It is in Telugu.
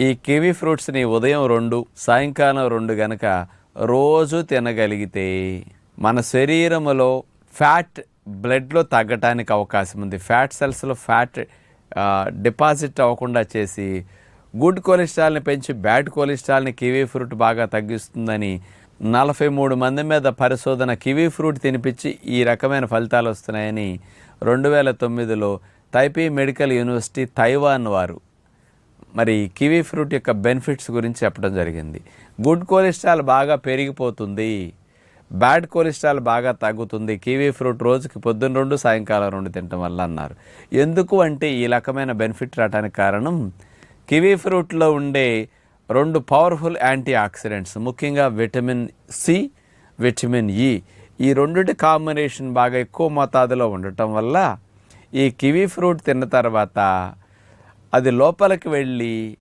ఈ కివీ ఫ్రూట్స్ని ఉదయం రెండు సాయంకాలం రెండు గనక రోజు తినగలిగితే మన శరీరంలో ఫ్యాట్ బ్లడ్లో తగ్గటానికి అవకాశం ఉంది. ఫ్యాట్ సెల్స్లో ఫ్యాట్ డిపాజిట్ అవ్వకుండా చేసి గుడ్ కొలెస్ట్రాల్ని పెంచి బ్యాడ్ కొలెస్ట్రాల్ని కివీ ఫ్రూట్ బాగా తగ్గిస్తుందని నలభై మూడు మంది మీద పరిశోధన కివీ ఫ్రూట్ తినిపించి ఈ రకమైన ఫలితాలు వస్తున్నాయని రెండు వేల తొమ్మిదిలో తైపీ మెడికల్ యూనివర్సిటీ తైవాన్ వారు మరి కివీ ఫ్రూట్ యొక్క బెనిఫిట్స్ గురించి చెప్పడం జరిగింది. గుడ్ కొలెస్ట్రాల్ బాగా పెరిగిపోతుంది. బ్యాడ్ కొలెస్ట్రాల్ బాగా తగ్గుతుంది. కివీ ఫ్రూట్ రోజుకి పొద్దున్న రెండు సాయంకాలం రెండు తినటం వల్ల అన్నారు. ఎందుకు అంటే ఈ రకమైన బెనిఫిట్ రావడానికి కారణం కివీ ఫ్రూట్లో ఉండే రెండు పవర్ఫుల్ యాంటీ ఆక్సిడెంట్స్ ముఖ్యంగా విటమిన్ సి విటమిన్ ఇ ఈ రెండిటి కాంబినేషన్ బాగా ఎక్కువ మోతాదులో ఉండటం వల్ల ఈ కివీ ఫ్రూట్ తిన్న తర్వాత అది లోపలికి వెళ్ళి